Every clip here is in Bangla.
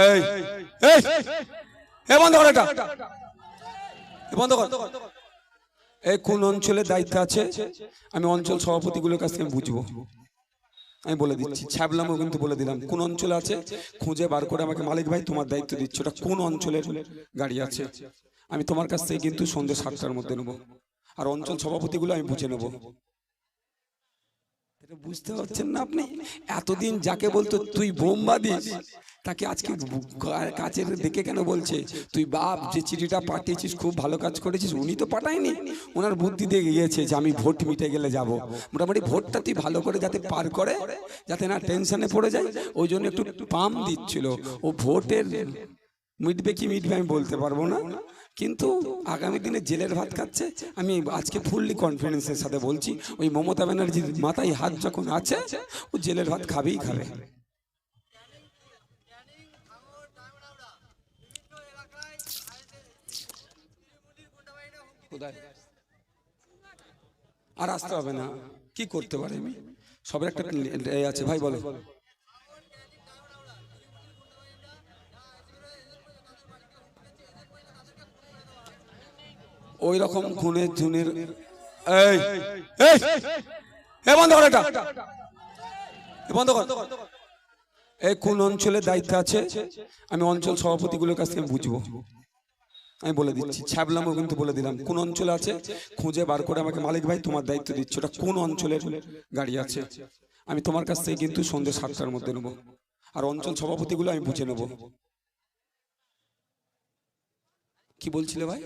এই এই এ বন্ধ কর এটা। বন্ধ কর। এই কোন অঞ্চলের দায়িত্ব আছে? আমি অঞ্চল সভাপতিগুলোর কাছ থেকে বুঝব। আমি বলে দিচ্ছি ছ্যাবলামও কিন্তু বলে দিলাম, কোন অঞ্চলে আছে? খুঁজে বার করে আমাকে, মালিক ভাই, তোমার দায়িত্ব দিচ্ছ। ওটা কোন অঞ্চলের গাড়ি আছে? আমি তোমার কাছ থেকে কিন্তু সন্ধ্যে সাতটার মধ্যে নেব। আর অঞ্চল সভাপতিগুলো আমি বুঝে নেব। বুঝতে পারছেন না আপনি? এতদিন যাকে বলতো, তুই বোম্বা দিস তাকে আজকে কাছের দেখে কেন বলছে? তুই বাপ, যে চিঠিটা পাঠিয়েছিস, খুব ভালো কাজ করেছিস, উনি তো পাঠায়নি। ওনার বুদ্ধি দিয়ে গিয়েছে যে আমি ভোট মিটে গেলে যাব। মোটামুটি ভোটটা তুই ভালো করে যাতে পার করে, যাতে না টেনশনে পড়ে যায়। ওই জন্য একটু পাম দিচ্ছিল। ও ভোটের মিটবে কি মিটবে আমি বলতে পারব না। কিন্তু আগামী দিনে জেলের ভাত খাচ্ছে। আমি আজকে ফুললি কনফিডেন্সের সাথে বলছি, ওই মমতা ব্যানার্জির মাথায় হাত যখন আছে, ও জেলের ভাত খাবেই খাবে। আর আসতে হবে না। কি করতে পারে আমি? সবার একটা আছে, ভাই বলো। ওই রকম খুনের ধুনের এই কোন অঞ্চলের দায়িত্ব আছে? আমি অঞ্চল সভাপতিগুলোর কাছ থেকে বুঝব। আমি বলে দিচ্ছি ছ্যাবলামও কিন্তু বলে দিলাম। কোন অঞ্চলে আছে? খুঁজে বার করে আমাকে, মালিক ভাই, তোমার দায়িত্ব দিচ্ছ। ওটা কোন অঞ্চলের গাড়ি আছে? আমি তোমার কাছ থেকে কিন্তু সন্ধ্যে সাতটার মধ্যে নেব। আর অঞ্চল সভাপতিগুলো আমি বুঝে নেব। কি বলছিলে ভাই?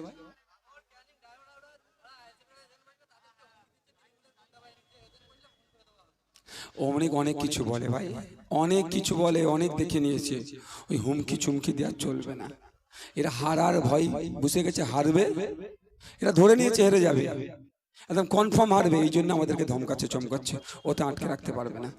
অনেক অনেক কিছু বলে ভাই। অনেক কিছু বলে, অনেক দেখে নিয়েছে। ওই হুমকি চুমকি দেওয়া চলবে না। এরা হারার ভয় বুঝে গেছে, হারবে। এরা ধরে নিয়েছে হেরে যাবে। একদম কনফার্ম হারবে, এই জন্য আমাদেরকে ধমকাচ্ছে, চমকাচ্ছে। ওতে আটকে রাখতে পারবে না।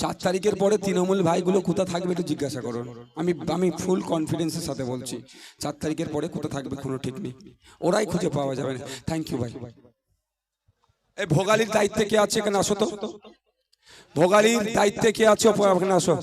চার তারিখের পরে তৃণমূল ভাইগুলো কোথা থাকবে একটু জিজ্ঞাসা করুন। আমি আমি ফুল কনফিডেন্সের সাথে বলছি, চার তারিখের পরে কোথা থাকবে কোনো ঠিক নেই। ওরাই খুঁজে পাওয়া যাবে না। থ্যাংক ইউ ভাই এই ভোগালির দায়িত্বে কে আছে এখানে আসো তো? ভোগালির দায়িত্বে কে আছে? এখানে আসো।